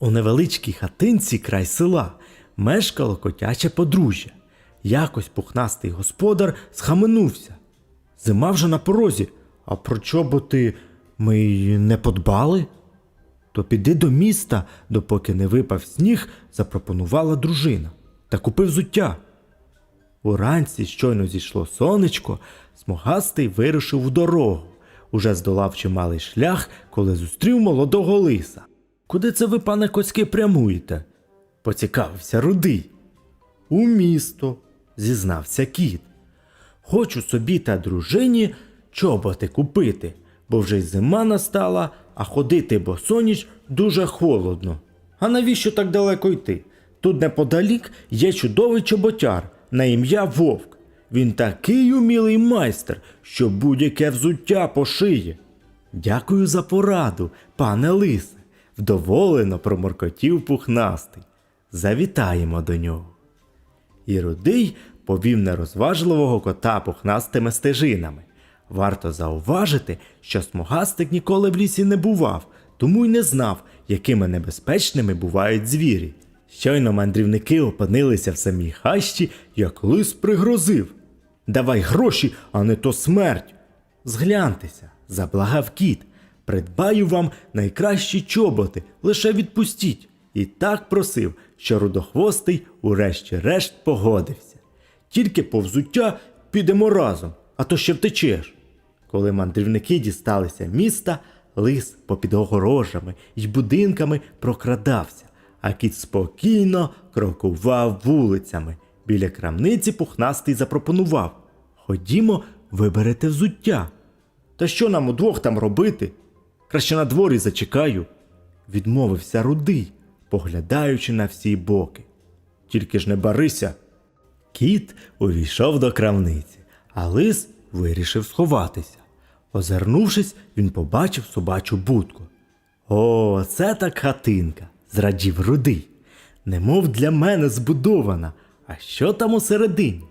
У невеличкій хатинці край села мешкало котяче подружжя. Якось пухнастий господар схаменувся. Зима вже на порозі, а про чоботи ми й не подбали. То піди до міста, допоки не випав сніг, запропонувала дружина та купи взуття. Уранці щойно зійшло сонечко, смугастий вирушив у дорогу. Уже здолав чималий шлях, коли зустрів молодого лиса. Куди це ви, пане Коцький, прямуєте? поцікавився рудий. У місто, зізнався кіт. Хочу собі та дружині чоботи купити, бо вже й зима настала, а ходити босоніч дуже холодно. А навіщо так далеко йти? Тут неподалік є чудовий чоботяр на ім'я Вовк. Він такий умілий майстер, що будь-яке взуття пошиє. Дякую за пораду, пане лисе, вдоволено проморкотів пухнастий. Завітаємо до нього. І рудий повів нерозважливого кота пухнастими стежинами. Варто зауважити, що смугастик ніколи в лісі не бував, тому й не знав, якими небезпечними бувають звірі. Щойно мандрівники опинилися в самій хащі, як лис пригрозив. Давай гроші, а не то смерть. Згляньтеся, заблагав кіт. Придбаю вам найкращі чоботи, лише відпустіть. І так просив, що рудохвостий урешті-решт погодився. Тільки по взуття підемо разом, а то ще втечеш. Коли мандрівники дісталися міста, лис попід огорожами й будинками прокрадався, а кіт спокійно крокував вулицями. Біля крамниці пухнастий запропонував Ходімо, виберете взуття. Та що нам удвох там робити? Краще на дворі зачекаю, відмовився рудий, поглядаючи на всі боки. Тільки ж не барися. Кіт увійшов до крамниці, а лис вирішив сховатися. Озирнувшись, він побачив собачу будку. О, це так хатинка, зрадів рудий. Немов для мене збудована. А що там усередині?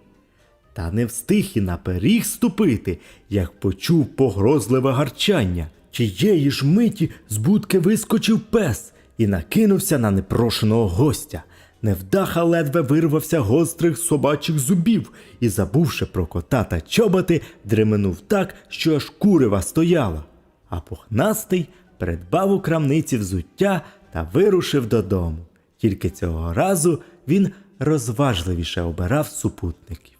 Та не встиг і на пиріг ступити, як почув погрозливе гарчання. Чиєї ж миті з будки вискочив пес і накинувся на непрошеного гостя. Невдаха ледве вирвався гострих собачих зубів і, забувши про кота та чоботи, дременув так, що аж курива стояла. А пухнастий придбав у крамниці взуття та вирушив додому. Тільки цього разу він розважливіше обирав супутників.